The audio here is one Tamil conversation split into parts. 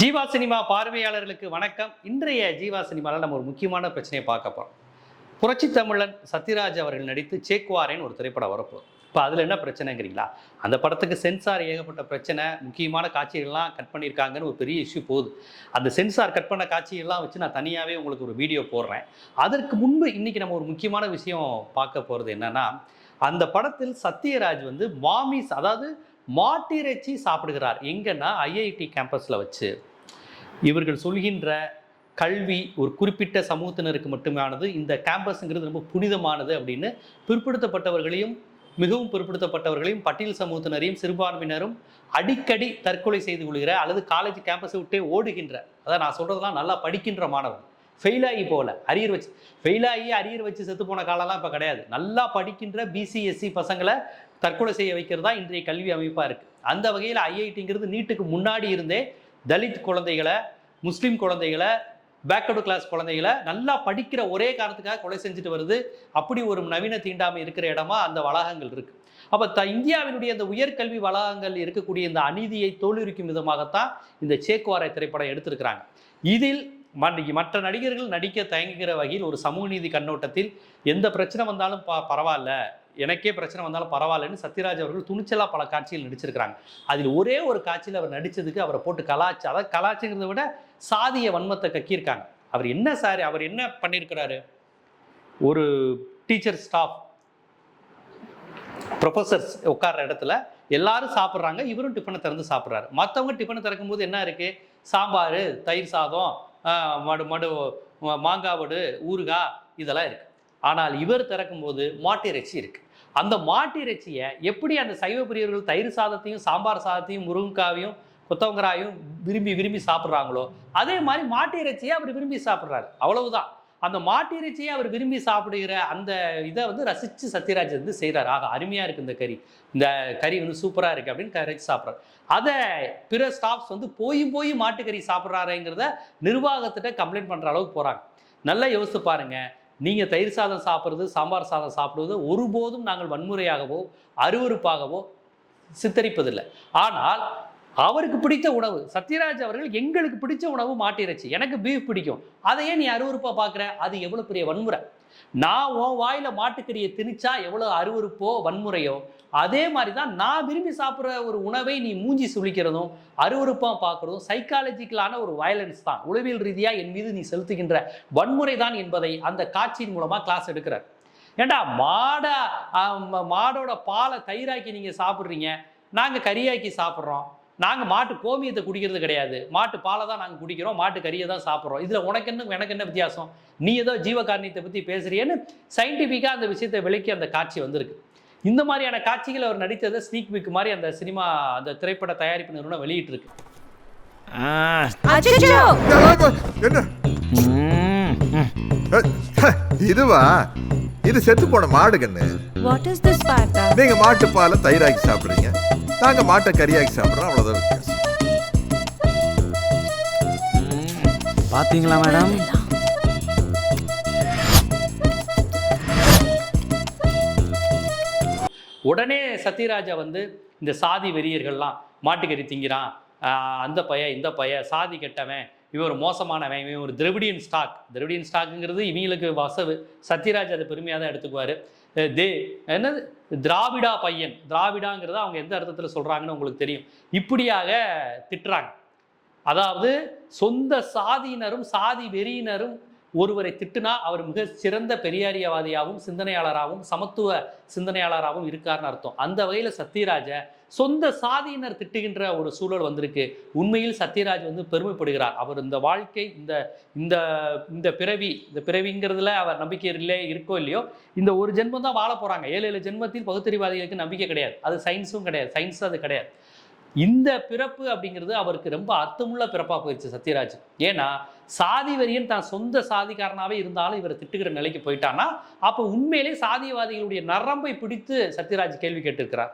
ஜீவா சினிமா பார்வையாளர்களுக்கு வணக்கம். இன்றைய ஜீவா சினிமாவில் நம்ம ஒரு முக்கியமான பிரச்சனையை பார்க்க போகிறோம் புரட்சி தமிழன் சத்யராஜ் அவர்கள் நடித்து சேக்குவாரேன்னு ஒரு திரைப்படம் வரப்போகுது. இப்போ அதில் என்ன பிரச்சனைங்கிறீங்களா? அந்த படத்துக்கு சென்சார் ஏகப்பட்ட பிரச்சனை முக்கியமான காட்சிகள்லாம் கட் பண்ணியிருக்காங்கன்னு ஒரு பெரிய இஷ்யூ போகுது. அந்த சென்சார் கட் பண்ண காட்சிகள்லாம் வச்சு நான் தனியாகவே உங்களுக்கு ஒரு வீடியோ போடுறேன். அதற்கு முன்பு இன்றைக்கி நம்ம ஒரு முக்கியமான விஷயம் பார்க்க போகிறது என்னென்னா அந்த படத்தில் சத்யராஜ் வந்து மாமிஸ் அதாவது மாட்டிறைச்சி சாப்பிடுகிறார். எங்கன்னா ஐஐடி கேம்பஸில் வச்சு இவர்கள் சொல்கின்ற கல்வி ஒரு குறிப்பிட்ட சமூகத்தினருக்கு மட்டுமானது இந்த கேம்பஸ்ங்கிறது ரொம்ப புனிதமானது அப்படின்னு பிற்படுத்தப்பட்டவர்களையும் மிகவும் பிற்படுத்தப்பட்டவர்களையும் பட்டியல் சமூகத்தினரையும் சிறுபான்மையினரும் அடிக்கடி தற்கொலை செய்து கொள்கிற அல்லது காலேஜ் கேம்பஸை விட்டே ஓடுகின்ற அதான் நான் சொல்கிறதுலாம் நல்லா படிக்கின்ற மாணவன். ஃபெயில் ஆகி போகல. அரியர் வச்சு ஃபெயில் ஆகி அரியர் வச்சு செத்து போன காலம்லாம் இப்போ கிடையாது. நல்லா படிக்கின்ற பிசிஎஸ்சி பசங்களை தற்கொலை செய்ய வைக்கிறது தான் இன்றைய கல்வி அமைப்பாக இருக்குது அந்த வகையில் ஐஐடிங்கிறது நீட்டுக்கு முன்னாடி இருந்தே தலித் குழந்தைகளை முஸ்லீம் குழந்தைகளை பேக்வர்டு கிளாஸ் குழந்தைகளை நல்லா படிக்கிற ஒரே காரணத்துக்காக கொலை செஞ்சுட்டு வருது. அப்படி ஒரு நவீன தீண்டாமை இருக்கிற இடமா அந்த வளாகங்கள் இருக்கு. அப்போ த இந்தியாவினுடைய அந்த உயர்கல்வி வளாகங்கள் இருக்கக்கூடிய இந்த அநீதியை தோலுரிக்கும் விதமாகத்தான் இந்த சேக்குவாரை திரைப்படம் எடுத்திருக்கிறாங்க. இதில் மற்ற- மற்ற நடிகர்கள் நடிக்க தயங்குகிற வகையில் ஒரு சமூக நீதி கண்ணோட்டத்தில் எந்த பிரச்சனை வந்தாலும் ப பரவாயில்ல. எனக்கே பிரச்சனை வந்தாலும் பரவாயில்லன்னு சத்யராஜ் அவர்கள் துணிச்சலாக பல காட்சிகள் நடிச்சிருக்கிறாங்க. அதில் ஒரே ஒரு காட்சியில் அவர் நடித்ததுக்கு அவரை போட்டு கலாச்சி அதாவது கலாச்சிங்கிறத விட சாதிய வன்மத்தை கக்கியிருக்காங்க. அவர் என்ன சார் அவர் என்ன பண்ணியிருக்கிறாரு? ஒரு டீச்சர் ஸ்டாஃப் ப்ரொஃபசர்ஸ் உட்கார்ற இடத்துல எல்லாரும் சாப்பிட்றாங்க இவரும் டிஃபனை திறந்து சாப்பிட்றாரு. மற்றவங்க டிஃபனை திறக்கும் போது என்ன இருக்குது சாம்பார் தயிர் சாதம் மடு மடு மாங்காய் வடு ஊறுகாய் இதெல்லாம் இருக்குது ஆனால் இவர் திறக்கும்போது மாட்டிறைச்சி இருக்குது அந்த மாட்டிறைச்சியை எப்படி அந்த சைவ பிரியர்கள் தயிர் சாதத்தையும் சாம்பார் சாதத்தையும் முருங்கைக்காவையும் கொத்தவங்கராயும் விரும்பி விரும்பி சாப்பிட்றாங்களோ அதே மாதிரி மாட்டு இறைச்சியை அவர் விரும்பி சாப்பிட்றாரு. அவ்வளவுதான். அந்த மாட்டிறைச்சியை அவர் விரும்பி சாப்பிடுகிற அந்த இதை வந்து ரசித்து சத்யராஜ் வந்து செய்கிறார் ஆக அருமையாக இருக்குது இந்த கறி. இந்த கறி வந்து சூப்பராக இருக்குது அப்படின்னு கரைச்சி சாப்பிட்றாரு. அதை பிற ஸ்டாஃப்ஸ் வந்து போய் போய் மாட்டுக்கறி சாப்பிட்றாருங்கிறத நிர்வாகத்திட்ட கம்ப்ளைண்ட் பண்ணுற அளவுக்கு போகிறாங்க நல்லா யோசித்து பாருங்கள் நீங்கள் தயிர் சாதம் சாப்பிட்றது சாம்பார் சாதம் சாப்பிடுவது ஒருபோதும் நாங்கள் வன்முறையாகவோ அருவருப்பாகவோ சித்தரிப்பதில்லை. ஆனால் அவருக்கு பிடித்த உணவு சத்யராஜ் அவர்கள் எங்களுக்கு பிடிச்ச உணவு மாட்டிறைச்சி எனக்கு பீஃப் பிடிக்கும். அதை ஏன் நீ அருவருப்பா பார்க்குற அது எவ்வளோ பெரிய வன்முறை. நான் உன் வாயில மாட்டுக்கறியை திணிச்சா எவ்வளோ அருவருப்போ வன்முறையோ? அதே மாதிரி தான் நான் விரும்பி சாப்பிட்ற ஒரு உணவை நீ மூஞ்சி சுளிக்கிறதும் அருவருப்பாக பார்க்குறதும் சைக்காலஜிக்கலான ஒரு வயலன்ஸ் தான். உளவியல் ரீதியாக என் மீது நீ செலுத்துகின்ற வன்முறை தான் என்பதை அந்த காட்சியின் மூலமாக கிளாஸ் எடுக்கிறார். ஏண்டா மாடை மாடோட பாலை தயிராக்கி நீங்கள் சாப்பிட்றீங்க? நாங்கள் கறியாக்கி சாப்பிட்றோம். நாங்கள் மாட்டு கோமியத்தை குடிக்கிறது கிடையாது. மாட்டு பாலை தான் நாங்கள் குடிக்கிறோம். மாட்டு கறியை தான் சாப்பிட்றோம். இதில் உனக்கு என்ன எனக்கு என்ன வித்தியாசம்? நீ ஏதோ ஜீவகாரணியத்தை பற்றி பேசுறியேன்னு சயின்டிஃபிக்காக அந்த விஷயத்தை விளக்கி அந்த காட்சி வந்திருக்கு. இந்த மாதிரியான காட்சிகள் அவர் நடித்ததை ஸ்னீக் பிக் மாதிரி அந்த சினிமா அந்த திரைப்பட தயாரிப்பு நிறுவனம் வெளியிட்டு இருக்கு அச்சச்சோ! என்ன? அஹ், ஹ, இதுவா? இது செத்து போன மாடு கண்ணு வாட் இஸ் திஸ் பார்த்தா நீங்க மாட்டு பாலை தயிராக்கி சாப்பிடுறீங்க. நாங்க மாட்டை கறியாக்கி சாப்பிடுறோம். அவ்வளவுதான் வித்தியாசம். பாத்தீங்களா மேடம்? உடனே சத்யராஜா வந்து இந்த சாதி வெறியர்கள்லாம் மாட்டுக்கறி திங்கிறான். ஆஹ் அந்த பைய இந்த பைய சாதி கெட்டவன் இவன் ஒரு மோசமானவன் இவன் ஒரு திரவிடியன் ஸ்டாக் திரவிடியன் ஸ்டாக்குங்கிறது இவங்களுக்கு வசவு. சத்யராஜ் அதை பெருமையாக தான் எடுத்துக்குவார். தே என்னது? திராவிடா பையன். திராவிடாங்கிறத அவங்க எந்த அர்த்தத்தில் சொல்கிறாங்கன்னு உங்களுக்கு தெரியும். இப்படியாக திட்டுறாங்க. அதாவது சொந்த சாதியினரும் சாதி வெறியினரும் ஒருவரை திட்டுனா அவர் மிக சிறந்த பெரியாரியவாதியாகவும் சிந்தனையாளராகவும் சமத்துவ சிந்தனையாளராகவும் இருக்காருன்னு அர்த்தம். அந்த வகையில் சத்யராஜ சொந்த சாதியினர் திட்டுகின்ற ஒரு சூழல் வந்திருக்கு. உண்மையில் சத்யராஜ் வந்து பெருமைப்படுகிறார். அவர் இந்த வாழ்க்கை இந்த இந்த இந்த பிறவி இந்த பிறவிங்கிறதுல அவர் நம்பிக்கை இல்லை இருக்கோ இல்லையோ இந்த ஒரு ஜென்மம் தான் வாழ போகிறாங்க ஏழு ஏழு ஜென்மத்தில் பகுத்தறிவாதிகளுக்கு நம்பிக்கை கிடையாது. அது சயின்ஸும் கிடையாது. சயின்ஸ் அது கிடையாது. இந்த பிறப்பு அப்படிங்கிறது அவருக்கு ரொம்ப அர்த்தமுள்ள பிறப்பாக போயிடுச்சு சத்யராஜ். ஏன்னா சாதி வரியன் தான் சொந்த சாதிக்காரனாகவே இருந்தாலும் இவரை திட்டுகிற நிலைக்கு போயிட்டான்னா அப்போ உண்மையிலே சாதியவாதிகளுடைய நரம்பை பிடித்து சத்யராஜ் கேள்வி கேட்டிருக்கிறார்.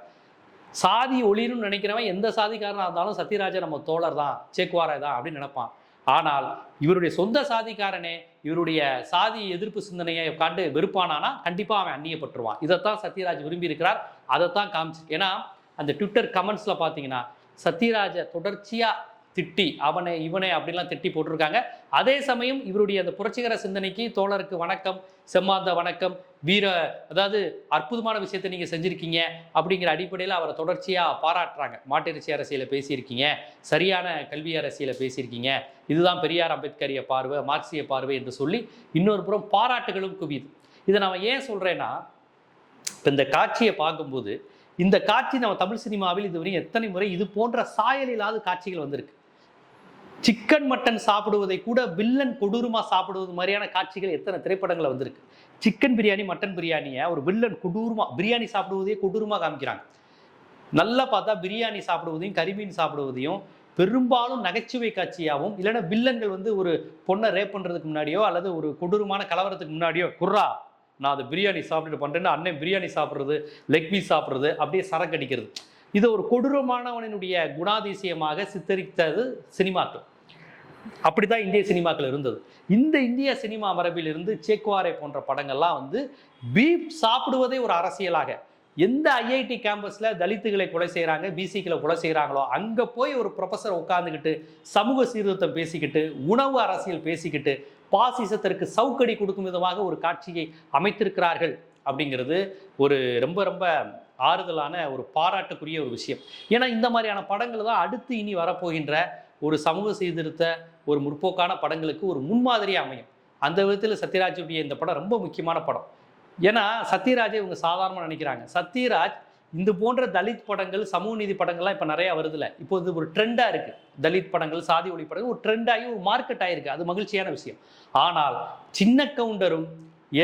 சாதி ஒளிரும் நினைக்கிறவன் எந்த சாதிக்காரனாக இருந்தாலும் சத்யராஜா நம்ம தோழர் தான் சேக்குவாரா தான் அப்படின்னு நினைப்பான். ஆனால் இவருடைய சொந்த சாதிக்காரனே இவருடைய சாதி எதிர்ப்பு சிந்தனையை காண்டு வெறுப்பானானா கண்டிப்பாக அவன் அந்நியப்பட்டுருவான். இதைத்தான் சத்யராஜ் விரும்பி இருக்கிறார் அதைத்தான் காமிச்சு ஏன்னா அந்த ட்விட்டர் கமெண்ட்ஸில் பார்த்தீங்கன்னா சத்யராஜை தொடர்ச்சியாக திட்டி அவனை இவனை அப்படிலாம் திட்டி போட்டிருக்காங்க. அதே சமயம் இவருடைய அந்த புரட்சிகர சிந்தனைக்கு தோழருக்கு வணக்கம் செம்மாந்த வணக்கம் வீர அதாவது அற்புதமான விஷயத்தை நீங்கள் செஞ்சுருக்கீங்க அப்படிங்கிற அடிப்படையில் அவரை தொடர்ச்சியாக பாராட்டுறாங்க. மாட்டிறைச்சி அரசியலில் பேசியிருக்கீங்க சரியான கல்வி அரசியலில் பேசியிருக்கீங்க இதுதான் பெரியார் அம்பேத்கரிய பார்வை மார்க்சிய பார்வை என்று சொல்லி இன்னொரு புறம் பாராட்டுகளும் குவியுது. இதை நான் ஏன் சொல்கிறேன்னா இப்போ இந்த காட்சியை பார்க்கும்போது இந்த காட்சி நம்ம தமிழ் சினிமாவில் இதுவரையும் எத்தனை முறை இது போன்ற சாயல் இல்லாத காட்சிகள் வந்திருக்கு. சிக்கன் மட்டன் சாப்பிடுவதை கூட வில்லன் கொடூரமாக சாப்பிடுவது மாதிரியான காட்சிகள் எத்தனை திரைப்படங்களில் வந்திருக்கு. சிக்கன் பிரியாணி மட்டன் பிரியாணியை ஒரு வில்லன் கொடூரமாக பிரியாணி சாப்பிடுவதையே கொடூரமாக காமிக்கிறாங்க. நல்லா பார்த்தா பிரியாணி சாப்பிடுவதையும் கரிமீன் சாப்பிடுவதையும் பெரும்பாலும் நகைச்சுவை காட்சியாகவும் இல்லைன்னா வில்லன்கள் வந்து ஒரு பொண்ணை ரேப் பண்ணுறதுக்கு முன்னாடியோ அல்லது ஒரு கொடூரமான கலவரத்துக்கு முன்னாடியோ குர்ரா நான் அது பிரியாணி சாப்பிட்டுட்டு பண்ணுறேன்னு அண்ணன் பிரியாணி சாப்பிட்றது லெக் பீஸ் சாப்பிட்றது அப்படியே சரக்கு அடிக்கிறது. இது ஒரு கொடூரமானவனுடைய குணாதிசயமாக சித்தரித்தது சினிமாக்கள். அப்படிதான் இந்திய சினிமாக்கள் இருந்தது. இந்த இந்திய சினிமா மரபிலிருந்து சேக்குவாரை போன்ற படங்கள்லாம் வந்து பீப் சாப்பிடுவதே ஒரு அரசியலாக. எந்த ஐஐடி கேம்பஸில் தலித்துகளை கொலை செய்கிறாங்க பிசிக்களை கொலை செய்கிறாங்களோ அங்கே போய் ஒரு ப்ரொஃபஸர் உட்காந்துக்கிட்டு சமூக சீர்திருத்தம் பேசிக்கிட்டு உணவு அரசியல் பேசிக்கிட்டு பாசிசத்திற்கு சவுக்கடி கொடுக்கும் விதமாக ஒரு காட்சியை அமைத்திருக்கிறார்கள் அப்படிங்கிறது ஒரு ரொம்ப ரொம்ப ஆறுதலான ஒரு பாராட்டுக்குரிய ஒரு விஷயம். ஏன்னா இந்த மாதிரியான படங்கள் தான் அடுத்து இனி வரப்போகின்ற ஒரு சமூக சீர்திருத்த ஒரு முற்போக்கான படங்களுக்கு ஒரு முன்மாதிரியாக அமையும். அந்த விதத்தில் சத்யராஜுடைய இந்த படம் ரொம்ப முக்கியமான படம். ஏன்னா சத்யராஜை இவங்க சாதாரணமாக நினைக்கிறாங்க. சத்யராஜ் இந்த போன்ற தலித் படங்கள் சமூக நீதி படங்கள்லாம் இப்போ நிறையா வருதுல இப்போ இது ஒரு ட்ரெண்டாக இருக்குது தலித் படங்கள் சாதி ஒளி படங்கள் ஒரு ட்ரெண்டாகி ஒரு மார்க்கெட் ஆகிருக்கு அது மகிழ்ச்சியான விஷயம். ஆனால் சின்ன கவுண்டரும்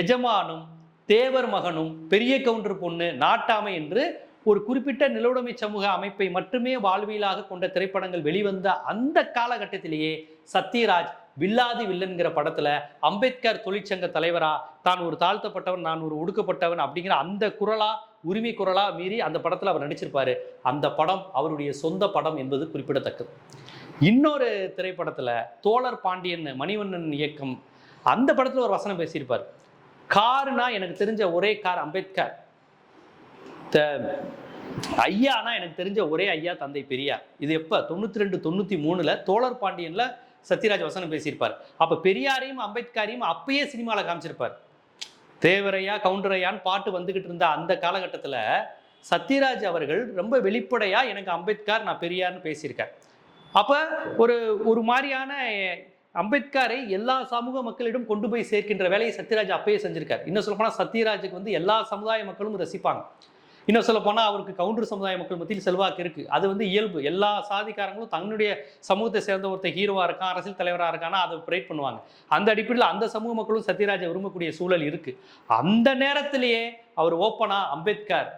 எஜமானும் தேவர் மகனும் பெரிய கவுண்டர் பொண்ணு நாட்டாமை என்று ஒரு குறிப்பிட்ட நிலவுடைமை சமூக அமைப்பை மட்டுமே வாழ்வியலாக கொண்ட திரைப்படங்கள் வெளிவந்த அந்த காலகட்டத்திலேயே சத்யராஜ் வில்லாதி வில்லன்கிற படத்துல அம்பேத்கர் தொழிற்சங்க தலைவரா தான் ஒரு தாழ்த்தப்பட்டவன் நான் ஒரு ஒடுக்கப்பட்டவன் அப்படிங்கிற அந்த குரலா உரிமை குரலா மீறி அந்த படத்துல அவர் நடிச்சிருப்பாரு. அந்த படம் அவருடைய சொந்த படம் என்பது குறிப்பிடத்தக்கது. இன்னொரு திரைப்படத்துல தோழர் பாண்டியன் மணிவண்ணன் இயக்கம் அந்த படத்துல ஒரு வசனம் பேசியிருப்பார். காருனா எனக்கு தெரிஞ்ச ஒரே கார் அம்பேத்கர். த- ஐயானா எனக்கு தெரிஞ்ச ஒரே ஐயா தந்தை பெரியார். இது எப்ப? தொண்ணூத்தி ரெண்டு தொண்ணூத்தி மூணுல தோழர் பாண்டியன்ல சத்யராஜ் வசனம் பேசியிருப்பார். அப்போ பெரியாரையும் அம்பேத்கரையும் அப்பயே சினிமாவில் காமிச்சிருப்பார். தேவரையா கவுண்டரையான்னு பாட்டு வந்துகிட்டு இருந்த அந்த காலகட்டத்தில் சத்யராஜ் அவர்கள் ரொம்ப வெளிப்படையாக எனக்கு அம்பேத்கர் நான் பெரியார்னு பேசியிருக்கார். அப்போ ஒரு ஒரு மாதிரியான அம்பேத்கரை எல்லா சமூக மக்களிடம் கொண்டு போய் சேர்க்கின்ற வேலையை சத்யராஜ் அப்பயே செஞ்சிருக்கார். இன்னும் சொல்ல சத்யராஜுக்கு வந்து எல்லா சமுதாய மக்களும் ரசிப்பாங்க. இன்னும் சொல்ல போனால் அவருக்கு கவுண்டர் சமுதாய மக்கள் மத்தியில் செல்வாக்கு இருக்குது அது வந்து இயல்பு. எல்லா சாதிக்காரங்களும் தன்னுடைய சமூகத்தை சேர்ந்த ஒருத்தர் ஹீரோவாக இருக்கான் அரசியல் தலைவராக இருக்கானா அதை ப்ரேட் பண்ணுவாங்க. அந்த அடிப்படையில் அந்த சமூக மக்களும் சத்யராஜை விரும்பக்கூடிய சூழல் இருக்குது அந்த நேரத்திலேயே அவர் ஓப்பனா அம்பேத்கர்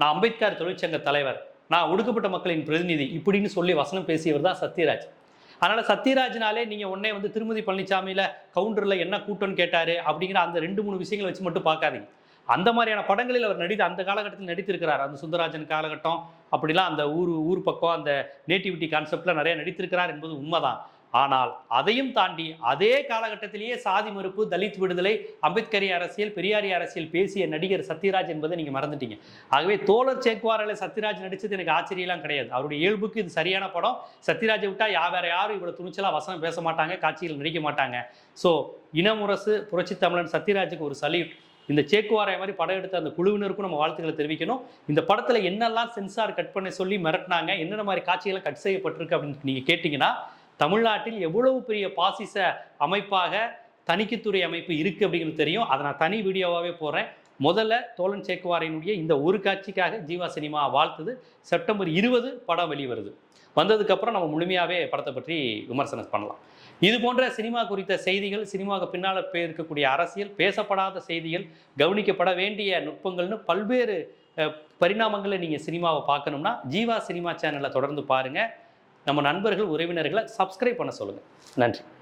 நான் அம்பேத்கர் தொழிற்சங்க தலைவர் நான் ஒடுக்கப்பட்ட மக்களின் பிரதிநிதி இப்படின்னு சொல்லி வசனம் பேசியவர் தான் சத்யராஜ். அதனால் சத்யராஜ்னாலே நீங்கள் உடனே வந்து திருமதி பழனிசாமியில் கவுண்டரில் என்ன கூட்டம்னு கேட்டார் அப்படிங்கிற அந்த ரெண்டு மூணு விஷயங்களை வச்சு மட்டும் பார்க்காதீங்க. அந்த மாதிரியான படங்களில் அவர் நடித்து அந்த காலகட்டத்தில் நடித்திருக்கிறார். அந்த சுந்தரராஜன் காலகட்டம் அப்படிலாம் அந்த ஊர் ஊர் பக்கம் அந்த நேட்டிவிட்டி கான்செப்டில் நிறைய நடித்திருக்கிறார் என்பது உண்மைதான். ஆனால் அதையும் தாண்டி அதே காலகட்டத்திலேயே சாதி மறுப்பு தலித் விடுதலை அம்பேத்கரிய அரசியல் பெரியாரிய அரசியல் பேசிய நடிகர் சத்யராஜ் என்பதை நீங்கள் மறந்துட்டீங்க. ஆகவே தோழர் சேக்குவாரில் சத்யராஜ் நடித்தது எனக்கு ஆச்சரியம்லாம் கிடையாது. அவருடைய இயல்புக்கு இது சரியான படம். சத்யராஜை விட்டால் யா வேற யாரும் இவ்வளோ துணிச்சலாக வசனம் பேச மாட்டாங்க காட்சிகள் நடிக்க மாட்டாங்க. ஸோ இனமுரசு புரட்சி தமிழன் சத்யராஜுக்கு ஒரு சல்யூட் இந்த சேக்குவாரை மாதிரி படம் எடுத்த அந்த குழுவினருக்கும் நம்ம வாழ்த்துக்களை தெரிவிக்கணும். இந்த படத்தில் என்னெல்லாம் சென்சார் கட் பண்ண சொல்லி மிரட்டினாங்க என்னென்ன மாதிரி காட்சிகளை கட் செய்யப்பட்டிருக்கு அப்படின்னு நீங்கள் கேட்டிங்கன்னா தமிழ்நாட்டில் எவ்வளவு பெரிய பாசிச அமைப்பாக தணிக்கைத்துறை அமைப்பு இருக்குது அப்படிங்கிறது தெரியும். அதை நான் தனி வீடியோவாகவே போடுறேன். முதல்ல தோழன் சேக்குவாரினுடைய இந்த ஒரு காட்சிக்காக ஜீவா சினிமா வாழ்த்துது. செப்டம்பர் இருபது படம் வெளிவருது. வந்ததுக்கப்புறம் நம்ம முழுமையாகவே படத்தை பற்றி விமர்சனம் பண்ணலாம். இது போன்ற சினிமா குறித்த செய்திகள் சினிமாவுக்கு பின்னால் இருக்கக்கூடிய அரசியல் பேசப்படாத செய்திகள் கவனிக்கப்பட வேண்டிய நுட்பங்கள்னு பல்வேறு பரிணாமங்களை நீங்கள் சினிமாவை பார்க்கணும்னா ஜீவா சினிமா சேனலை தொடர்ந்து பாருங்கள் நம்ம நண்பர்கள் உறவினர்களை சப்ஸ்கிரைப் பண்ண சொல்லுங்கள் நன்றி.